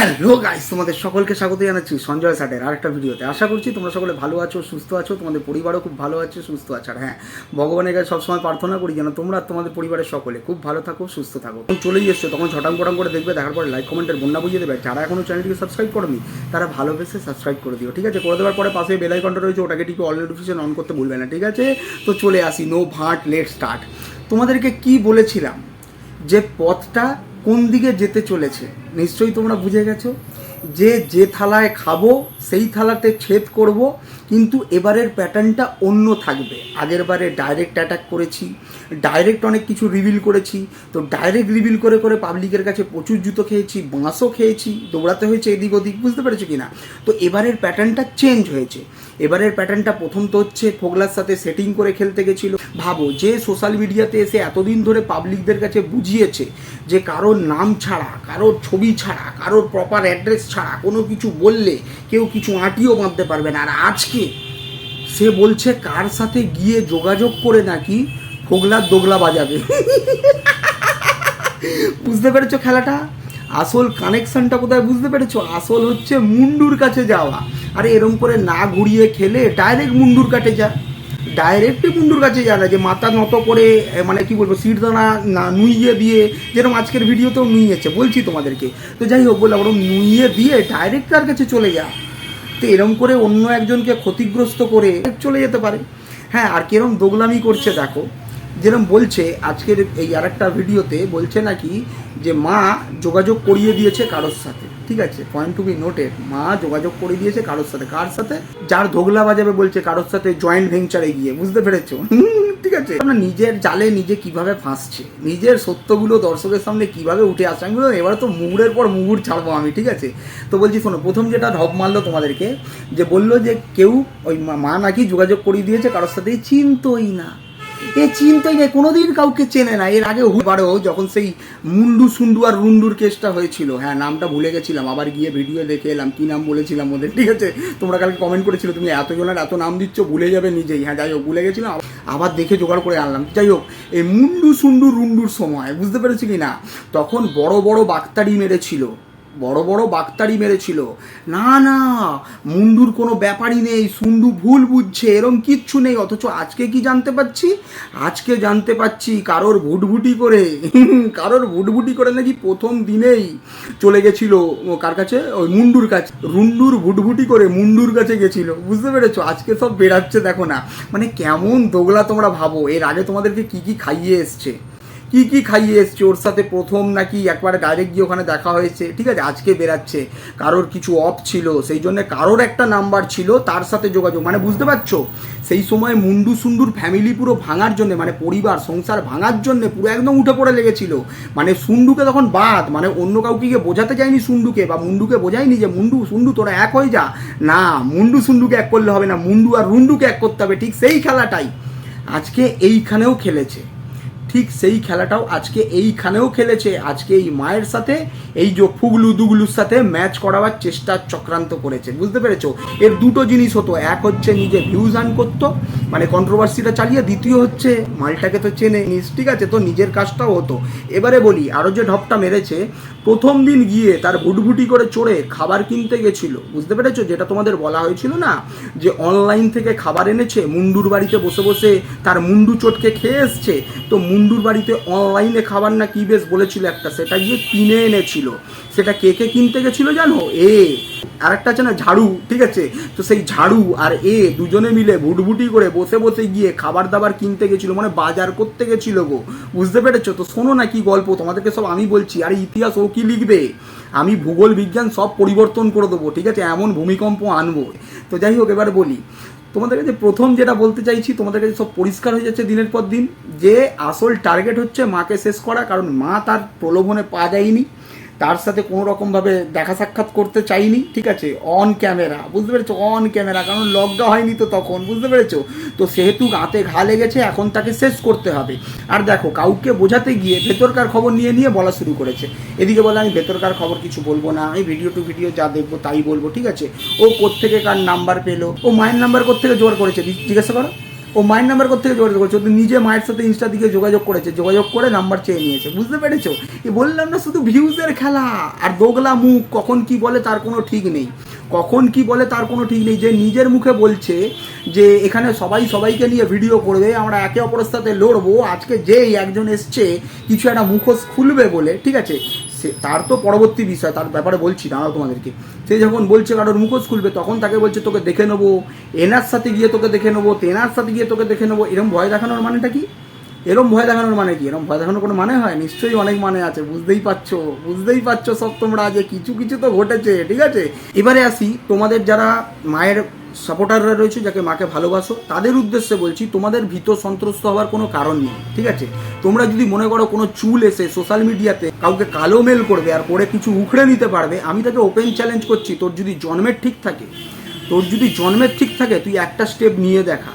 Hello guys তোমাদের সকলকে স্বাগত জানাচ্ছি সঞ্জয় সাটের আরেকটা ভিডিওতে। আশা করছি তোমরা সকলে ভালো আছো, সুস্থ আছো। তোমাদের পরিবারও খুব ভালো আছে, সুস্থ আছে। আর হ্যাঁ ভগবানের কাছে সবসময় প্রার্থনা করি যেন তোমরা তোমাদের পরিবারের সকলে খুব ভালো থাকো, সুস্থ থাকো। যখন চলেই এসছো, তখন ছটাং পটাং করে দেখবে, দেখার পরে লাইক কমেন্টের বন্যা বুঝিয়ে দেবে। যারা এখনও চ্যানেলটিকে সাবস্ক্রাইব করনি, তারা ভালোবেসে সাবস্ক্রাইব করে দিও, ঠিক আছে? করে দেওয়ার পরে পাশে বেল আইকনটা রয়েছে, ওটাকে টিপে অল নোটিফিকেশন অন করতে ভুলবে না, ঠিক আছে? তো চলে আসি নো ভাট লেট স্টার্ট তোমাদেরকে কি বলেছিলাম? যে পথটা কোন দিকে যেতে চলেছে? নিশ্চয়ই তোমরা বুঝে গেছো? যে যে থালায় খাব, সেই থালাতে ছেদ করব, কিন্তু এবারের প্যাটার্নটা অন্য থাকবে। আগের বারে ডাইরেক্ট অ্যাটাক করেছি ডাইরেক্ট অনেক কিছু রিভিল করেছি। তো ডাইরেক্ট রিভিল করে করে পাবলিকের কাছে প্রচুর জুতো খেয়েছি, বাঁশও খেয়েছি, দৌড়াতে হয়েছে এদিক ওদিক বুঝতে পেরেছ কি না তো এবারের প্যাটার্নটা চেঞ্জ হয়েছে। এবারের প্যাটার্নটা প্রথম তো হচ্ছে ফোগলার সাথে সেটিং করে খেলতে গেছিল। ভাবো, যে সোশ্যাল মিডিয়াতে এসে এতদিন ধরে পাবলিকদের কাছে বুঝিয়েছে যে কারোর নাম ছাড়া, কারোর ছবি ছাড়া, কারোর প্রপার অ্যাড্রেস ছাড়া কোনো কিছু বললে কেউ কিছু আঁটিও বাঁধতে পারবে না। আর আজকে সে বলছে, কার সাথে গিয়ে যোগাযোগ করে নাকি ফোগলার দোগলা বাজাবে? বুঝতে পেরেছ খেলাটা? আসল কানেকশনটা কোথায় বুঝতে পেরেছ? আসল হচ্ছে মুন্ডুর কাছে যাওয়া। আরে এরম করে না ঘুরিয়ে খেলে ডাইরেক্ট মুন্ডুর কাছে যা। ডাইরেক্টই মুন্ডুর কাছে যা না যে মাথা নত করে মানে কি বলব সিটদানা না, নুইয়ে দিয়ে যেরকম আজকের ভিডিওতেও নুইয়েছে, বলছি তোমাদেরকে। তো যাই হোক, বললাম ওরকম নুইয়ে দিয়ে ডাইরেক্ট তার কাছে চলে যা। তো এরম করে অন্য একজনকে ক্ষতিগ্রস্ত করে চলে যেতে পারে। হ্যাঁ আর কিরম দোগলামি করছে, দেখো। যেরকম বলছে, আজকের এই আরেকটা ভিডিওতে বলছে নাকি যে মা যোগাযোগ করিয়ে দিয়েছে কারোর সাথে। ঠিক আছে? পয়েন্ট টু বি নোটেড মা যোগাযোগ করে দিয়েছে কারোর সাথে। কার সাথে? যার দোগলা বাজাবে বলছে কারোর সাথে জয়েন্ট ভেঞ্চারে গিয়ে। বুঝতে পেরেছ? ঠিক আছে? নিজের জালে নিজে কীভাবে ফাঁসছে? নিজের সত্যগুলো দর্শকের সামনে কীভাবে উঠে আসছে? আমি বললাম, এবার তো মুগুরের পর মুগুর ছাড়বো আমি, ঠিক আছে? তো বলছি, শোনো, প্রথম যেটা ঢপ মারলো তোমাদেরকে, যে বলল যে কেউ ওই মা- মা নাকি যোগাযোগ করিয়ে দিয়েছে কারোর সাথে চিনতই না। এ চিন্তাই নেই কোনোদিন কাউকে চেনে না। এর আগে হুবারও যখন সেই মুন্ডু, সুন্ডু আর রুন্ডুর কেসটা হয়েছিল। হ্যাঁ নামটা ভুলে গেছিলাম। আবার গিয়ে ভিডিও দেখে এলাম। কি নাম বলেছিলাম ওদের? ঠিক আছে? তোমরা কালকে কমেন্ট করেছিল, তুমি এতজনের এত নাম দিচ্ছ, ভুলে যাবে নিজেই। হ্যাঁ যাই হোক, ভুলে গেছিলাম, আবার দেখে জোগাড় করে আনলাম। যাই হোক, এই মুন্ডু, সুন্ডু, রুন্ডুর সময়, বুঝতে পেরেছি কি না তখন বড় বড় বাক্তারি মেরেছিল। বড় বড় বাক্তারি মেরেছিল। না না, মুন্ডুর কোনো ব্যাপারই নেই, সুন্ডু ভুল বুঝছে, এরম কিচ্ছু নেই, অথচ আজকে কি জানতে পাচ্ছি? আজকে জানতে পাচ্ছি কারোর ভুটভুটি করে, কারোর ভুটভুটি করে নাকি প্রথম দিনেই চলে গেছিল কার কাছে? ওই মুন্ডুর কাছে। রুন্ডুর ভুটভুটি করে মুন্ডুর কাছে গেছিল, বুঝতে পেরেছ? আজকে সব বেরাচ্ছে দেখো না। মানে কেমন দোগলা তোমরা ভাবো, এর আগে তোমাদেরকে কি কি খাইয়ে এসছে। কি কি খাইয়ে এসছে? ওর সাথে প্রথম নাকি একবারে ডাইরেক্ট গিয়ে ওখানে দেখা হয়েছে? ঠিক আছে, আজকে বেরাচ্ছে। কারোর কিছু অফ ছিল, সেই জন্য কারোর একটা নাম্বার ছিল, তার সাথে যোগাযোগ। মানে বুঝতে পারছ? সেই সময় মুন্ডু সুন্ডুর ফ্যামিলি পুরো ভাঙার জন্য মানে পরিবার, সংসার ভাঙার জন্য পুরো একদম উঠে পড়ে লেগেছিল। মানে সুন্ডুকে তখন বাদ মানে অন্য কাউকে গিয়ে বোঝাতে যায়নি সুন্ডুকে, বা মুন্ডুকে বোঝায়নি যে, মুন্ডু, সুন্ডু, তোরা এক হয়ে যা। না, মুন্ডু সুন্ডুকে এক করলে হবে না, মুন্ডু আর রুন্ডুকে এক করতে হবে, ঠিক সেই খেলাটাই। আজকে এইখানেও খেলেছে। ঠিক সেই খেলাটাও আজকে এইখানেও খেলেছে আজকে এই মায়ের সাথে এই যে ফুগলু দুগলুর সাথে ম্যাচ করাবার চেষ্টা চক্রান্ত করেছে, বুঝতে পেরেছ? এর দুটো জিনিস হতো, এক হচ্ছে নিজে ভিউজ আন করতো মানে কন্ট্রোভার্সিটা চালিয়ে, দ্বিতীয় হচ্ছে মালটাকে তো চেনে নিস, ঠিক আছে? তো নিজের কাজটাও হতো। এবারে বলি আরও যে ঢপটা মেরেছে, প্রথম দিন গিয়ে তার ভুটভুটি করে চড়ে খাবার কিনতে গেছিল, বুঝতে পেরেছ? যেটা তোমাদের বলা হয়েছিল না, যে অনলাইন থেকে খাবার এনেছে, মুন্ডুর বাড়িতে বসে বসে তার মুন্ডু চটকে খেয়ে এসছে, তো মুন্ডুর বাড়িতে অনলাইনে খাবার না কি বেশ বলেছিল একটা, সেটা গিয়ে কিনে এনেছিল। সেটা কে কে কিনতে গেছিল জানো? এ আর একটা আছে না, ঝাড়ু, ঠিক আছে? তো সেই ঝাড়ু আর এ দুজনে মিলে ভুটভুটি করে বসে বসে গিয়ে খাবার দাবার কিনতে গেছিল মানে বাজার করতে গেছিল গো। বুঝতে পেরেছ? তো শোনো না কি গল্প, তোমাদেরকে সব আমি বলছি। আর ইতিহাস ও কি লিখবে? আমি ভূগোল, বিজ্ঞান সব পরিবর্তন করে দেবো, ঠিক আছে? এমন ভূমিকম্প আনব। তো যাই হোক, এবার বলি। তোমাদের কাছে প্রথম যেটা বলতে চাইছি, তোমাদের কাছে সব পরিষ্কার হয়ে যাচ্ছে দিনের পর দিন, যে আসল টার্গেট হচ্ছে মাকে শেষ করা, কারণ মা তার প্রলোভনে পা দেয়নি। তার সাথে কোনো রকমভাবে দেখা সাক্ষাৎ করতে চাইনি, ঠিক আছে? অন ক্যামেরা বুঝতে পেরেছ? অন ক্যামেরা কারণ লকডাউন হয়নি তো তখন, বুঝতে পেরেছ? তো সেহেতু গাতে ঘা লেগেছে, এখন তাকে শেষ করতে হবে। আর দেখো, কাউকে বোঝাতে গিয়ে ভেতরকার খবর নিয়ে নিয়ে বলা শুরু করেছে। এদিকে বলে, আমি ভেতরকার খবর কিছু বলব না, আমি ভিডিও টু ভিডিও যা দেখব তাই বলব, ঠিক আছে? ও কোত্থেকে কার নাম্বার পেল? ও মায়ের নাম্বার কোত্থেকে জোর করেছে? জিজ্ঞাসা করো। ও মায়ের নাম্বার কোথেকে যোগাযোগ করেছে? ও তো নিজে মায়ের সাথে ইনস্টা দিকে যোগাযোগ করেছে, যোগাযোগ করে নাম্বার চেয়ে নিয়েছে, বুঝতে পেরেছ? এ বললাম না, শুধু ভিউজের খেলা আর দোগলা মুখ, কখন কি বলে তার কোনো ঠিক নেই। কখন কি বলে তার কোনো ঠিক নেই। যে নিজের মুখে বলছে যে এখানে সবাই সবাইকে নিয়ে ভিডিও করবে, আমরা একে অপরের সাথে লড়বো, আজকে যেই একজন এসছে কিছু একটা মুখোশ খুলবে বলে, ঠিক আছে? সে, তার তো পরবর্তী বিষয়, তার ব্যাপারে বলছি, দাঁড়াও তোমাদেরকে। সে যখন বলছে কারোর মুখোশ খুলবে, তখন তাকে বলছে, তোকে দেখে নেব, এনার সাথে গিয়ে তোকে দেখে নেব, তেনার সাথে গিয়ে তোকে দেখে নেব। এরম ভয় দেখানোর মানেটা কি? এরম ভয় দেখানোর মানে কি? এরম ভয় দেখানোর কোনো মানে হয়? নিশ্চয়ই অনেক মানে আছে, বুঝতেই পারছ বুঝতেই পারছ সব তোমরা যে কিছু কিছু তো ঘটেছে, ঠিক আছে? এবারে আসি, তোমাদের যারা মায়ের সাপোর্টাররা রয়েছে যাকে মাকে ভালোবাসো, তাদের উদ্দেশ্যে বলছি, তোমাদের ভীত সন্ত্রস্ত হওয়ার কোনো কারণ নেই, ঠিক আছে? তোমরা যদি মনে করো কোনো চুল এসে সোশ্যাল মিডিয়াতে কাউকে কালো মেল করবে আর করে কিছু উখড়ে নিতে পারবে, আমি তাকে ওপেন চ্যালেঞ্জ করছি, তোর যদি জন্মের ঠিক থাকে, তোর যদি জন্মের ঠিক থাকে, তুই একটা স্টেপ নিয়ে দেখা,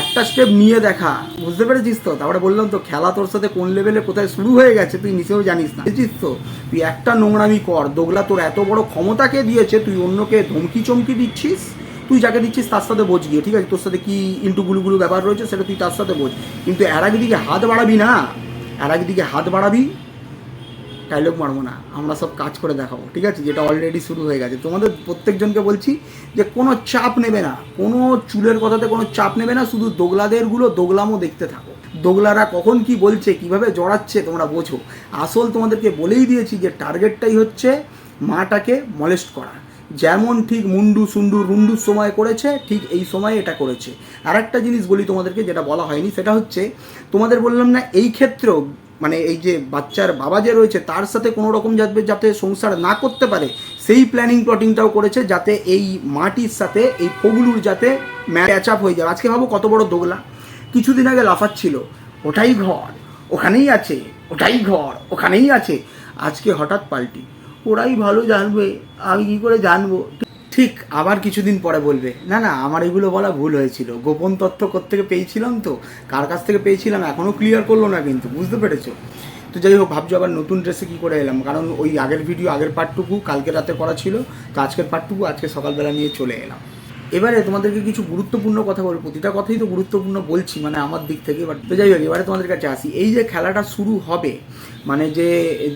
একটা স্টেপ নিয়ে দেখা, বুঝতে পেরেছিস তো? তারপরে বললাম তো, খেলা তোর সাথে কোন লেভেলে কোথায় শুরু হয়ে গেছে, তুই নিচেও জানিস না। বুঝেছিস তো? তুই একটা নোংরামি কর, দোগলা তোর এত বড় ক্ষমতাকে দিয়েছে, তুই অন্যকে ধমকি চমকি দিচ্ছিস? তুই যাকে দিচ্ছিস তার সাথে বোঝ গিয়ে, ঠিক আছে? তোর সাথে কি ইন্টু গুলু গুলুগুলু ব্যাপার রয়েছে সেটা তুই তার সাথে বোঝ। কিন্তু এর দিকে হাত বাড়াবি না। এর দিকে হাত বাড়াবি ডায়লগ মারবো না। আমরা সব কাজ করে দেখাবো, ঠিক আছে? যেটা অলরেডি শুরু হয়ে গেছে। তোমাদের প্রত্যেকজনকে বলছি যে কোনো চাপ নেবে না। কোনো চুলের কথাতে কোনো চাপ নেবে না। শুধু দোগলাদেরগুলো দোগলামও দেখতে থাকো। দোগলারা কখন কি বলছে, কীভাবে জড়াচ্ছে, তোমরা বোঝো। আসল তোমাদেরকে বলেই দিয়েছি যে টার্গেটটাই হচ্ছে মাটাকে মলেস্ট করা। যেমন ঠিক মুন্ডু সুন্ডু রুন্ডুর সময় করেছে, ঠিক এই সময় এটা করেছে। আর একটা জিনিস বলি তোমাদেরকে যেটা বলা হয়নি, সেটা হচ্ছে তোমাদের বললাম না, এই ক্ষেত্রেও মানে এই যে বাচ্চার বাবা যে রয়েছে, তার সাথে কোনো রকম যাতে যাতে সংসার না করতে পারে, সেই প্ল্যানিং প্লটিংটাও করেছে যাতে এই মাটির সাথে, এই ফগুলুর যাতে ম্যাচ আপ হয়ে যায়। আজকে ভাবো কত বড় দোগলা। কিছুদিন আগে লাফাচ্ছিল, ওটাই ঘর, ওখানেই আছে, ওটাই ঘর, ওখানেই আছে। আজকে হঠাৎ পাল্টি, ওরাই ভালো জানবে। আমি কি করে জানব? ঠিক আবার কিছুদিন পরে বলবে, না না, আমার এগুলো বলা ভুল হয়েছিল। গোপন তথ্য থেকে পেয়েছিলাম তো? কার কাছ থেকে পেয়েছিলাম? এখনও ক্লিয়ার করল না কিন্তু, বুঝতে পেরেছ? তো যাই হোক, ভাবছ আবার নতুন ড্রেসে কী করে এলাম? কারণ ওই আগের ভিডিও আগের পার্টটুকু কালকে রাতে করা ছিল, তো আজকের পার্টটুকু আজকে সকালবেলা নিয়ে চলে এলাম। এবারে তোমাদেরকে কিছু গুরুত্বপূর্ণ কথা বলব। প্রতিটা কথাই তো গুরুত্বপূর্ণ বলছি মানে আমার দিক থেকে বাট তো যাই হোক, এবারে তোমাদের কাছে আসি। এই যে খেলাটা শুরু হবে মানে যে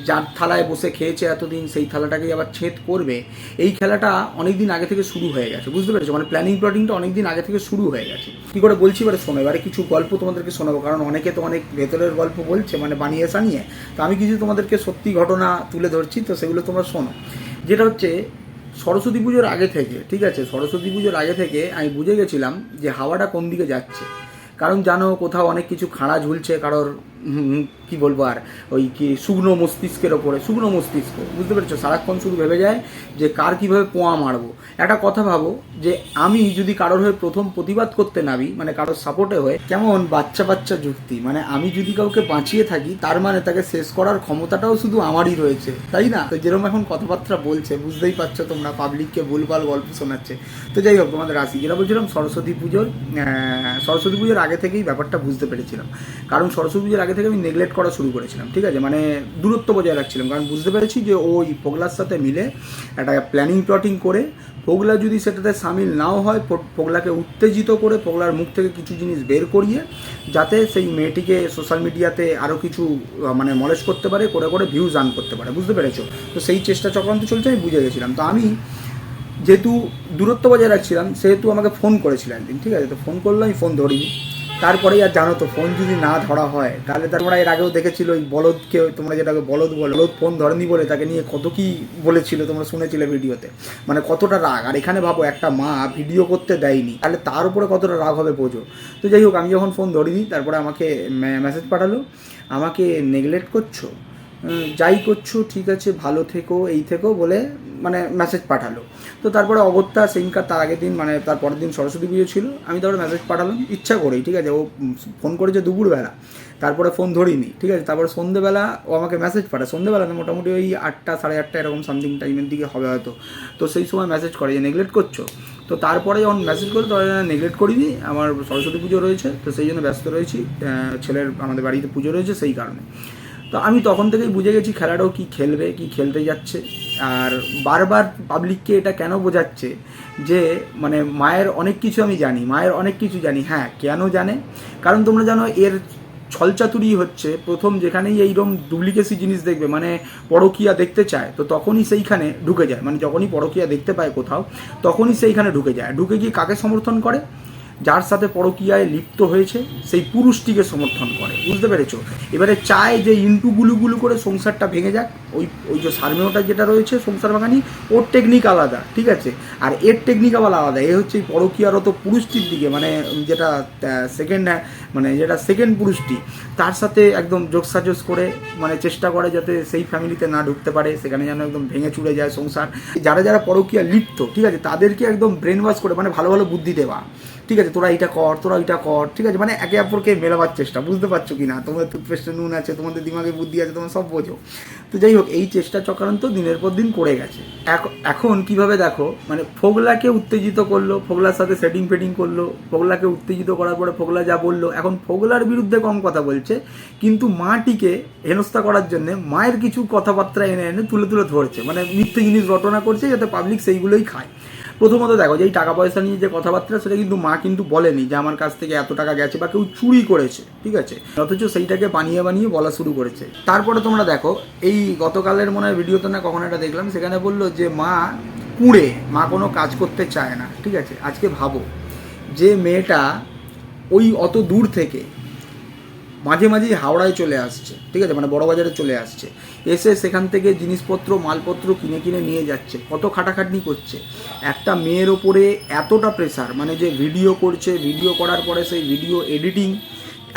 যার থালায় বসে খেয়েছে এতদিন, সেই থালাটাকে আবার ছেদ করবে, এই খেলাটা অনেক দিন আগে থেকে শুরু হয়ে গেছে, বুঝতে পেরেছ? মানে প্ল্যানিং প্লটিংটা অনেক দিন আগে থেকে শুরু হয়ে গেছে। কি করে বলছি? এবারে শোনো, এবারে কিছু গল্প তোমাদেরকে শোনাবো, কারণ অনেকে তো অনেক ভেতরের গল্প বলছে মানে বানিয়ে সানিয়ে। তো আমি কিছু তোমাদেরকে সত্যি ঘটনা তুলে ধরছি, তো সেগুলো তোমরা শোনো। যেটা হচ্ছে সরস্বতী পুজোর আগে থেকে, ঠিক আছে? সরস্বতী পুজোর আগে থেকে আমি বুঝে গেছিলাম যে হাওয়াটা কোন দিকে যাচ্ছে। কারণ জানো, কোথাও অনেক কিছু খাঁড়া ঝুলছে, কারোর কি বলব আর? ওই কি শুকনো মস্তিষ্কের ওপরে, শুকনো মস্তিষ্ক, বুঝতে পেরেছ? সারাক্ষণ শুধু ভেবে যায় যে কার কীভাবে পোয়া মারবো। একটা কথা ভাবো যে আমি যদি কারোর হয়ে প্রথম প্রতিবাদ করতে নামি মানে কারোর সাপোর্টে হয়ে, কেমন বাচ্চা বাচ্চা যুক্তি মানে আমি যদি কাউকে বাঁচিয়ে থাকি, তার মানে তাকে শেষ করার ক্ষমতাটাও শুধু আমারই রয়েছে, তাই না? তো যেরকম এখন কথাবার্তা বলছে, বুঝতেই পারছ তোমরা পাবলিককে ভুলভাল গল্প শোনাচ্ছে। তো যাই হোক, তোমাদের আসি যেটা বলছিলাম সরস্বতী পুজোর সরস্বতী পুজোর আগে থেকেই ব্যাপারটা বুঝতে পেরেছিলাম। কারণ সরস্বতী পুজোর আগে থেকে আমি নেগলেক্ট করা শুরু করেছিলাম, ঠিক আছে? মানে দূরত্ব বজায় রাখছিলাম, কারণ বুঝতে পেরেছি যে ওই পোগলার সাথে মিলে একটা প্ল্যানিং প্লটিং করে, পোগলা যদি সেটাতে সামিল নাও হয় পোগলাকে উত্তেজিত করে পোগলার মুখ থেকে কিছু জিনিস বের করিয়ে, যাতে সেই মেয়েটিকে সোশ্যাল মিডিয়াতে আরও কিছু মানে মলেজ করতে পারে, করে করে ভিউজ আর্ন করতে পারে, বুঝতে পেরেছ? তো সেই চেষ্টা চক্রান্ত চলছে, আমি বুঝে গেছিলাম। তো আমি যেহেতু দূরত্ব বজায় রাখছিলাম, সেহেতু আমাকে ফোন করেছিল একদিন, ঠিক আছে? তো ফোন করল, আমি ফোন ধরিনি। তারপরেই আর জানো তো ফোন যদি না ধরা হয়, তাহলে তোমরা এর আগেও দেখেছিল ওই বলদকে, তোমরা যেটাকে বলদ বলো, বলদ ফোন ধরেনি বলে, তাকে নিয়ে কত কি বলেছিল তোমরা শুনেছিলে ভিডিওতে। মানে কতটা রাগ, আর এখানে ভাবো, একটা মা ভিডিও করতে দেয়নি, তাহলে তার উপরে কতটা রাগ হবে বোঝো। তো যাই হোক, আমি যখন ফোন ধরিনি, তারপরে আমাকে মেসেজ পাঠালো, আমাকে নেগলেক্ট করছ? যাই করছ, ঠিক আছে, ভালো থেকো, এই থেকো বলে মানে মেসেজ পাঠালো। তো তারপরে অগত্যা সেইকার তার আগের দিন মানে তার পরের দিন সরস্বতী পুজো ছিল, আমি তারপরে মেসেজ পাঠালাম, ইচ্ছা করেই, ঠিক আছে, ও ফোন করেছে দুপুরবেলা, তারপরে ফোন ধরিনি, ঠিক আছে, তারপরে সন্ধেবেলা ও আমাকে মেসেজ পাঠায়, সন্ধেবেলা মোটামুটি ওই আটটা, সাড়ে আটটা, এরকম সামথিং টাইমের দিকে হবে হয়তো। তো সেই সময় মেসেজ করে যে নেগলেক্ট করছ? তো তারপরে যখন মেসেজ করে, তখন নেগলেক্ট করিনি, আমার সরস্বতী পুজো রয়েছে, তো সেই জন্য ব্যস্ত রয়েছি ছেলের, আমাদের বাড়িতে পুজো রয়েছে, সেই কারণে। তো আমি তখন থেকেই বুঝে গেছি খেলাটাও কি খেলবে, কি খেলতে যাচ্ছে। আর বারবার পাবলিককে এটা কেন বোঝাচ্ছে যে মানে মায়ের অনেক কিছু আমি জানি, মায়ের অনেক কিছু জানি। হ্যাঁ কেন জানে? কারণ তোমরা জানো, এর ছলচাতুরি হচ্ছে প্রথম যেখানেই এইরকম ডুপ্লিকেসি জিনিস দেখবে মানে পরকিয়া দেখতে চায়, তো তখনই সেইখানে ঢুকে যায়। মানে যখনই পরকিয়া দেখতে পায় কোথাও, তখনই সেইখানে ঢুকে যায়। ঢুকে গিয়ে কাকে সমর্থন করে? যার সাথে পরকীয়ায় লিপ্ত হয়েছে, সেই পুরুষটিকে সমর্থন করে। বুঝতে পেরেছ? এবারে চায় যে ইন্টু গুলু গুলু করে সংসারটা ভেঙে যাক। ওই ওই যে সারমেয়টা যেটা রয়েছে, সংসার ভাঙানি ওর টেকনিক আলাদা, ঠিক আছে? আর এর টেকনিক আবার আলাদা। এ হচ্ছে পরকীয়ারত পুরুষটির দিকে মানে যেটা সেকেন্ড মানে যেটা সেকেন্ড পুরুষটি, তার সাথে একদম যোগসাজস করে মানে চেষ্টা করে যাতে সেই ফ্যামিলিতে না ঢুকতে পারে, সেখানে যেন একদম ভেঙে চুড়ে যায় সংসার। যারা যারা পরকীয়া লিপ্ত, ঠিক আছে? তাদেরকে একদম ব্রেন ওয়াশ করে মানে ভালো ভালো বুদ্ধি দেওয়া। ঠিক আছে, তোরা এটা কর, তোরা এটা কর, ঠিক আছে? মানে একে অপরকে মেলাবার চেষ্টা, বুঝতে পারছ কি না তোমাদের টুথপেস্টে নুন আছে, তোমাদের দিমাগে বুদ্ধি আছে, তোমার সব বোঝো। তো যাই হোক, এই চেষ্টা চক্রান্ত দিনের পর দিন করে গেছে। এখন কীভাবে দেখো মানে ফোগলাকে উত্তেজিত করল, ফোগলার সাথে সেটিং ফেটিং করল, ফোগলাকে উত্তেজিত করার পরে ফোগলা যা বলল, এখন ফোগলার বিরুদ্ধে কম কথা বলছে, কিন্তু মাটিকে হেনস্থা করার জন্য মায়ের কিছু কথাবার্তা এনে এনে তুলে তুলে ধরছে। মানে মিথ্যে জিনিস রটনা করছে যাতে পাবলিক সেইগুলোই খায়। প্রথমত দেখো যে এই টাকা পয়সা নিয়ে যে কথাবার্তা, সেটা কিন্তু মা কিন্তু বলেনি যে আমার কাছ থেকে এত টাকা গেছে বা কেউ চুরি করেছে, ঠিক আছে? অথচ সেইটাকে বানিয়ে বানিয়ে বলা শুরু করেছে। তারপরে তোমরা দেখো, এই গতকালের মনে হয় ভিডিওতে না কখন একটা দেখলাম, সেখানে বলল যে মা কুঁড়ে মা কোনো কাজ করতে চায় না, ঠিক আছে? আজকে ভাবো যে মেয়েটা ওই অত দূর থেকে মাঝে মাঝেই হাওড়ায় চলে আসছে, ঠিক আছে? মানে বড় বাজারে চলে আসছে। এসে সেখান থেকে জিনিসপত্র, মালপত্র কিনে কিনে নিয়ে যাচ্ছে, কত খাটাখাটনি করছে। একটা মেয়ের ওপরে এতটা প্রেসার মানে যে ভিডিও করছে ভিডিও করার পরে সেই ভিডিও এডিটিং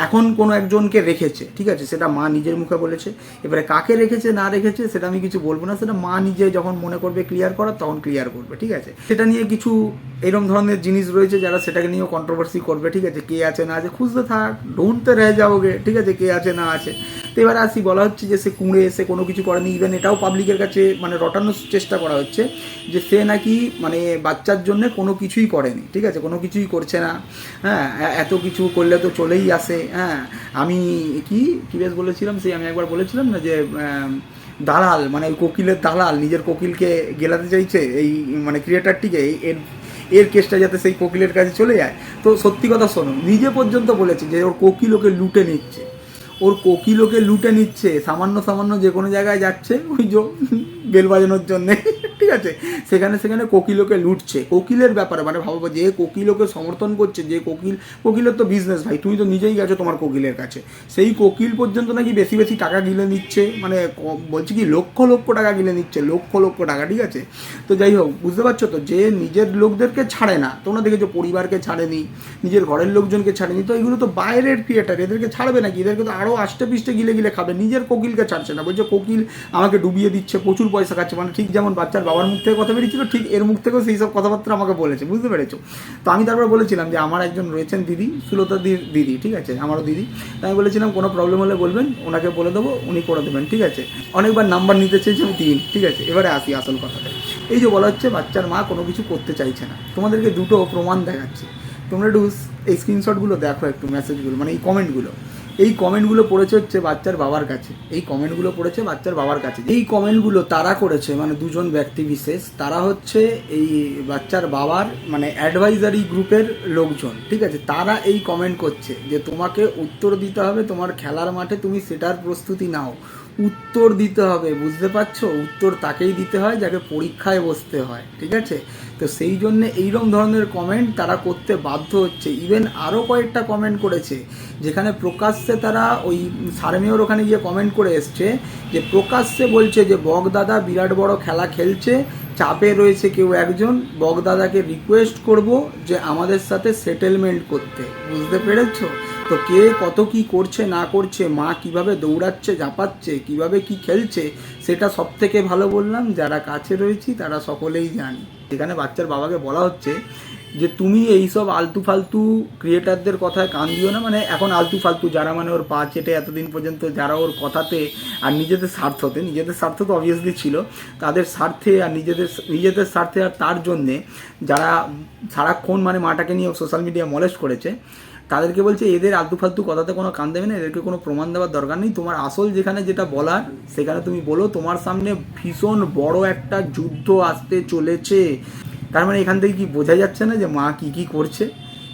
এখন কোনো একজনকে রেখেছে, ঠিক আছে? সেটা মা নিজের মুখে বলেছে। এবারে কাকে রেখেছে, না রেখেছে, সেটা আমি কিছু বলব না। সেটা মা নিজে যখন মনে করবে ক্লিয়ার করার, তখন ক্লিয়ার করবে, ঠিক আছে? সেটা নিয়ে কিছু এরকম ধরনের জিনিস রয়েছে যারা সেটাকে নিয়েও কন্ট্রোভার্সি করবে, ঠিক আছে? কে আছে না আছে? খুঁজতে থাক। ঢুঁড়তে রে যাওগে, ঠিক আছে? কে আছে না আছে? তো এবার আসি, বলা হচ্ছে যে সে কুঁড়ে, সে কোনো কিছু করেনি। ইভেন এটাও পাবলিকের কাছে মানে রটানোর চেষ্টা করা হচ্ছে যে সে নাকি মানে বাচ্চার জন্য কোনো কিছুই করেনি, ঠিক আছে? কোনো কিছুই করছে না। হ্যাঁ এত কিছু করলে তো চলেই আসে। হ্যাঁ আমি কি কি বেশ বলেছিলাম? সেই আমি একবার বলেছিলাম না যে দালাল মানে ওই কোকিলের দালাল, নিজের কোকিলকে গেলাতে চাইছে, এই মানে ক্রিয়েটারটিকে এর এর কেসটা যাতে সেই কোকিলের কাছে চলে যায়। তো সত্যি কথা শোনো, নিজে পর্যন্ত বলেছে যে ওর কোকিল ওকে লুটে নিচ্ছে। ওর কোকিল ওকে লুটে নিচ্ছে, সামান্য সামান্য যে কোনো জায়গায় যাচ্ছে, ওই যে বেল বাজানোর জন্যে। ঠিক আছে? সেখানে সেখানে কোকিল ওকে লুটছে। কোকিলের ব্যাপারে মানে ভাবো যে কোকিল ওকে সমর্থন করছে, যে কোকিল, কোকিলের তো বিজনেস ভাই, তুমি তো নিজেই গেছো তোমার কোকিলের কাছে। সেই কোকিল পর্যন্ত নাকি বেশি বেশি টাকা গিলে নিচ্ছে মানে বলছি কি, লক্ষ লক্ষ টাকা গিলে নিচ্ছে, লক্ষ লক্ষ টাকা, ঠিক আছে? তো যাই হোক, বুঝতে পারছ তো, যে নিজের লোকদেরকে ছাড়ে না, তোমরা দেখেছ পরিবারকে ছাড়েনি, নিজের ঘরের লোকজনকে ছাড়েনি, তো এগুলো তো বাইরের ক্রিয়েটার এদেরকে ছাড়বে নাকি? এদেরকে তো আরও আষ্টে পিষ্টে গিলে গিলে খাবে। নিজের কোকিলকে ছাড়ছে না। বলছে, কোকিল আমাকে ডুবিয়ে দিচ্ছে, প্রচুর পয়সা খাচ্ছে। মানে ঠিক যেমন বাচ্চার বাবার মুখ থেকে কথা বেরিয়েছিল, ঠিক এর মুখ থেকেও সেই সব কথাবার্তা আমাকে বলেছে। বুঝতে পেরেছ? তো আমি তারপরে বলেছিলাম যে, আমার একজন রয়েছেন দিদি, সুলতা দিদি, ঠিক আছে? আমারও দিদি। আমি বলেছিলাম, কোনো প্রবলেম হলে বলবেন, ওনাকে বলে দেবো, উনি করে দেবেন, ঠিক আছে? অনেকবার নাম্বার নিতে চেয়েছি আমি দিন ঠিক আছে? এবারে আসি আসল কথাতে এই যে বলা হচ্ছে, বাচ্চার মা কোনো কিছু করতে চাইছে না। তোমাদেরকে দুটো প্রমাণ দেখাচ্ছি। তোমরা একটু এই স্ক্রিনশটগুলো দেখো একটু মেসেজগুলো মানে এই কমেন্টগুলো এই কমেন্টগুলো পড়েছে হচ্ছে বাচ্চার বাবার কাছে। এই কমেন্টগুলো পড়েছে বাচ্চার বাবার কাছে। এই কমেন্টগুলো তারা করেছে মানে দুজন ব্যক্তি বিশেষ, তারা হচ্ছে এই বাচ্চার বাবার মানে অ্যাডভাইজারি গ্রুপের লোকজন, ঠিক আছে? তারা এই কমেন্ট করছে যে তোমাকে উত্তর দিতে হবে, তোমার খেলার মাঠে তুমি সেটার প্রস্তুতি নাও। উত্তর দিতে হবে, বুঝতে পারছ? উত্তর তাকেই দিতে হয় যাকে পরীক্ষায় বসতে হয়, ঠিক আছে? তো সেই জন্য এইরকম ধরনের কমেন্ট তারা করতে বাধ্য হচ্ছে। ইভেন আরও কয়েকটা কমেন্ট করেছে, যেখানে প্রকাশ্যে তারা ওই সারমেয়র ওখানে গিয়ে কমেন্ট করে এসছে যে, প্রকাশ্যে বলছে যে, বগদাদা বিরাট বড় খেলা খেলছে, চাপে রয়েছে কেউ একজন, বগদাদাকে রিকোয়েস্ট করব যে আমাদের সাথে সেটেলমেন্ট করতে। বুঝতে পেরেছ? তো কে কত কি করছে, না করছে, মা কীভাবে দৌড়াচ্ছে, ঝাঁপাচ্ছে, কীভাবে কি খেলছে, সেটা সব থেকে ভালো বললাম, যারা কাছে রয়েছি তারা সকলেই জানি। এখানে বাচ্চার বাবাকে বলা হচ্ছে যে তুমি এইসব আলতু ফালতু ক্রিয়েটারদের কথায় কান দিও না। মানে এখন আলতু ফালতু, যারা মানে ওর পা চেটে এতদিন পর্যন্ত, যারা ওর কথাতে আর নিজেদের স্বার্থতে নিজেদের স্বার্থ তো অবভিয়াসলি ছিল, তাদের স্বার্থে আর নিজেদের নিজেদের স্বার্থে আর তার জন্যে যারা সারাক্ষণ মানে মাটাকে নিয়ে সোশ্যাল মিডিয়া মলেস্ট করেছে তাদেরকে বলছে, এদের আলতু ফালতু কথাতে কোনো কান দেবে না, এদেরকে কোনো প্রমাণ দেওয়ার দরকার নেই। তোমার আসল যেখানে যেটা বলার, সেখানে তুমি বলো, তোমার সামনে ভীষণ বড় একটা যুদ্ধ আসতে চলেছে। তার মানে এখান থেকে কি বোঝা যাচ্ছে না যে মা কি কি করছে?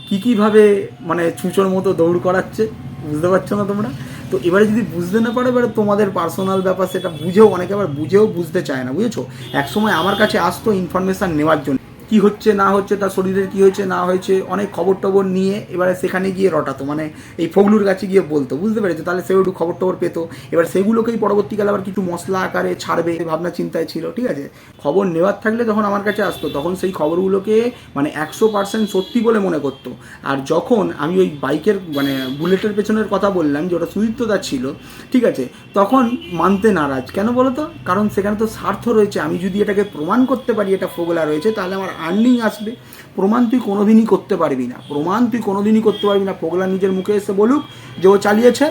কি কীভাবে মানে ছুঁচোর মতো দৌড় করাচ্ছে? বুঝতে পারছ না তোমরা? তো এবারে যদি বুঝতে না পারো, এবারে তোমাদের পার্সোনাল ব্যাপার সেটা বুঝেও, অনেকে আবার বুঝেও বুঝতে চায় না, বুঝেছ? একসময় আমার কাছে আসতো ইনফরমেশান নেওয়ার জন্য। কি হচ্ছে, না হচ্ছে, তার শরীরের কি হয়েছে, না হয়েছে, অনেক খবর টবর নিয়ে এবারে সেখানে গিয়ে রটাতো মানে এই ফগলুর কাছে গিয়ে বলতো, বুঝতে পেরেছ? তাহলে সেও একটু খবর টবর পেতো। এবার সেগুলোকেই পরবর্তীকালে আবার কিছু মশলা আকারে ছাড়বে ভাবনা চিন্তায় ছিল, ঠিক আছে? খবর নেওয়ার থাকলে তখন আমার কাছে আসতো, তখন সেই খবরগুলোকে মানে একশো পার্সেন্ট সত্যি বলে মনে করতো। আর যখন আমি ওই বাইকের মানে বুলেটের পেছনের কথা বললাম, যে ওটা সুদীপ্তদা ছিল, ঠিক আছে? তখন মানতে নারাজ। কেন বলো তো? কারণ সেখানে তো স্বার্থ রয়েছে। আমি যদি এটাকে প্রমাণ করতে পারি, এটা ফোগলা রয়েছে, তাহলে আমার আর্নিং আসবে, প্রমাণ তুই কোনোদিনই করতে পারবি না। প্রমাণ তুই কোনোদিনই করতে পারবি না। পোগলা নিজের মুখে এসে বলুক যে ও চালিয়েছে,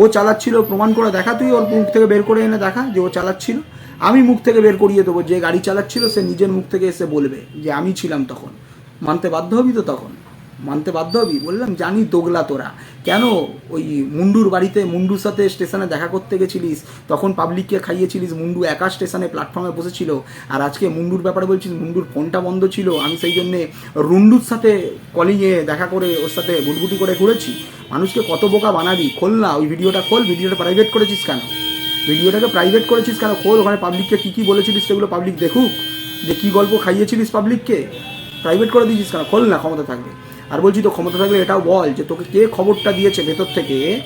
ও চালাচ্ছিল, প্রমাণ করে দেখা তুই, ওর মুখ থেকে বের করে এনে দেখা যে ও চালাচ্ছিল। আমি মুখ থেকে বের করিয়ে দেবো, যে গাড়ি চালাচ্ছিল সে নিজের মুখ থেকে এসে বলবে যে আমি ছিলাম তখন। মানতে বাধ্য হবি তো তখন। মানতে বাধ্য হবি? বললাম, জানি দোগলা তোরা। কেন ওই মুন্ডুর বাড়িতে, মুন্ডুর সাথে স্টেশনে দেখা করতে গেছিলিস? তখন পাবলিককে খাইয়েছিলিস, মুন্ডু একা স্টেশনে প্ল্যাটফর্মে বসেছিল। আর আজকে মুন্ডুর ব্যাপারে বলছিস, মুন্ডুর ফোনটা বন্ধ ছিল। আমি সেই জন্যে রুন্ডুর সাথে কলিংয়ে দেখা করে ওর সাথে বুটবুটি করে ঘুরেছি। মানুষকে কত বোকা বানাবি? খোল না, ওই ভিডিওটা খোল। ভিডিওটা প্রাইভেট করেছিস কেন? ভিডিওটাকে প্রাইভেট করেছিস কেন? খোল, ওখানে পাবলিককে কী কী বলেছিলিস সেগুলো পাবলিক দেখুক। যে কী গল্প খাইয়েছিলিস পাবলিককে প্রাইভেট করে দিয়েছিস কেন? খোল না, ক্ষমতা থাকবে। আর বলছি তো ক্ষমতা থাকলে এটাও বল যে তোকে কে খবরটা দিয়েছে ভেতর থেকে?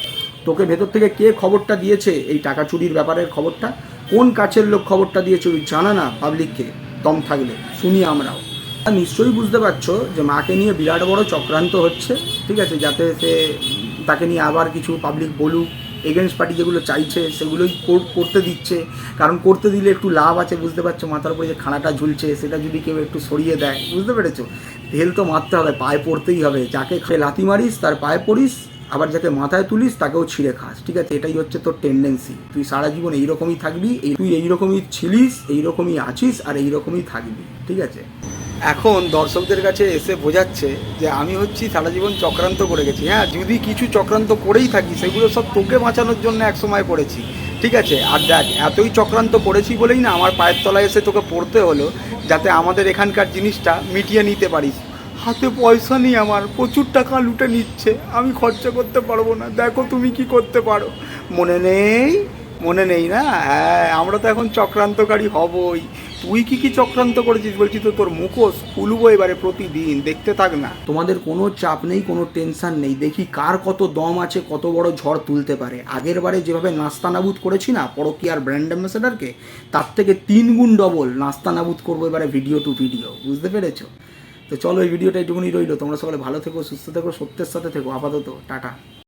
তোকে ভেতর থেকে কে খবরটা দিয়েছে এই টাকা চুরির ব্যাপারের খবরটা? কোন কাছের লোক খবরটা দিয়েছে ওই জানা না পাবলিককে দম থাকলে। শুনি আমরাও। নিশ্চয়ই বুঝতে পারছ যে মাকে নিয়ে বিরাট বড় চক্রান্ত হচ্ছে, ঠিক আছে? যাতে সে তাকে নিয়ে আবার কিছু পাবলিক বলুক। এগেনস্ট পার্টি যেগুলো চাইছে, সেগুলোই কর- করতে দিচ্ছে। কারণ করতে দিলে একটু লাভ আছে, বুঝতে পারছ? মাথার উপরে যে খানাটা ঝুলছে, সেটা যদি কেউ একটু সরিয়ে দেয়, বুঝতে পেরেছ? ঢেল তো মারতে হবে, পায়ে পড়তেই হবে। যাকে লাথি মারিস, তার পায়ে পড়িস, আবার যাকে মাথায় তুলিস, তাকেও ছিঁড়ে খাস, ঠিক আছে? এটাই হচ্ছে তোর টেন্ডেন্সি তুই সারা জীবন এইরকমই থাকবি তুই এইরকমই ছিলিস, এইরকমই আছিস, আর এইরকমই থাকবি, ঠিক আছে? এখন দর্শকদের কাছে এসে বোঝাচ্ছে যে আমি হচ্ছি সারা জীবন চক্রান্ত করে গেছি। হ্যাঁ যদি কিছু চক্রান্ত করেই থাকি, সেগুলো সব তোকে বাঁচানোর জন্য এক সময় করেছি। ঠিক আছে? আর দেখ, এতই চক্রান্ত করেছি বলেই না আমার পায়ের তলায় এসে তোকে পড়তে হলো, যাতে আমাদের এখানকার জিনিসটা মিটিয়ে নিতে পারিস। হাতে পয়সা নেই আমার, প্রচুর টাকা লুটে নিচ্ছে, আমি খরচা করতে পারব না। দেখো তুমি কি করতে পারো। মনে নেই? মনে নেই না? হ্যাঁ আমরা তো এখন চক্রান্তকারী হবই। তুই কি কি চক্রান্ত করেছিস? বলছি তো তোর মুখোশ খুলবো এবারে প্রতিদিন, দেখতে থাক না। তোমাদের কোনো চাপ নেই, কোনো টেনশন নেই। দেখি কার কত দম আছে, কত বড় ঝড় তুলতে পারে। আগের বারে যেভাবে নাস্তানাবুদ করেছি না, পরকিয়ার ব্র্যান্ড অ্যাম্বাসেডারকে তার থেকে তিন গুণ ডবল নাস্তানাবুদ করব এবারে ভিডিও টু ভিডিও বুঝতে পেরেছ? তো চলো এই ভিডিওটা এইটুকুনি রইল। তোমরা সকলে ভালো থেকো, সুস্থ থেকো, সত্যের সাথে থেকো। আপাতত, টাটা।